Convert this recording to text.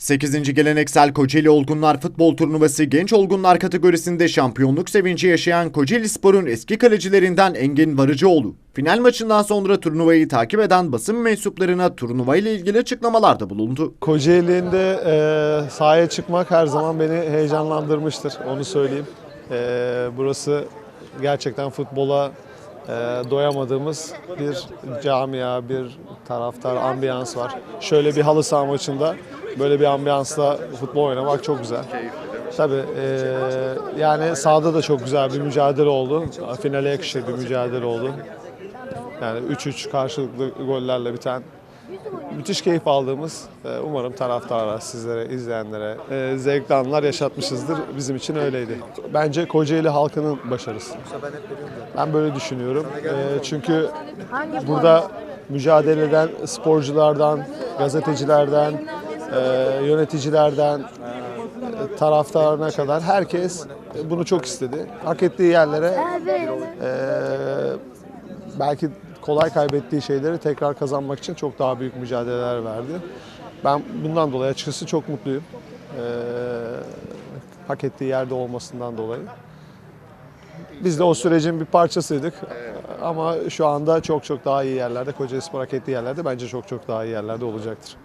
8. geleneksel Kocaeli Olgunlar Futbol Turnuvası Genç Olgunlar kategorisinde şampiyonluk sevinci yaşayan Kocaeli Spor'un eski kalecilerinden Engin Varıcıoğlu, final maçından sonra turnuvayı takip eden basın mensuplarına turnuva ile ilgili açıklamalarda bulundu. Kocaeli'nde e, sahaya çıkmak her zaman beni heyecanlandırmıştır. Onu söyleyeyim. E, burası gerçekten futbola doyamadığımız bir camia, bir taraftar, ambiyans var. Şöyle bir halı saha maçında böyle bir ambiyansla futbol oynamak çok güzel. Tabii e, yani sahada da çok güzel bir mücadele oldu. Finale yakışır bir mücadele oldu. Yani 3-3 karşılıklı gollerle biten müthiş keyif aldığımız e, umarım taraftara, sizlere, izleyenlere e, zevkli anlar yaşatmışızdır. Bizim için öyleydi. Bence Kocaeli halkının başarısı. Ben böyle düşünüyorum. E, Çünkü burada mücadele eden sporculardan, gazetecilerden, yöneticilerden, taraftarına kadar herkes bunu çok istedi. Hak ettiği yerlere e, belki kolay kaybettiği şeyleri tekrar kazanmak için çok daha büyük mücadeleler verdi. Ben bundan dolayı açıkçası çok mutluyum. Ee, hak ettiği yerde olmasından dolayı. Biz de o sürecin bir parçasıydık. Ama şu anda çok çok daha iyi yerlerde, Kocaeli Spor hak ettiği yerlerde bence çok çok daha iyi yerlerde olacaktır.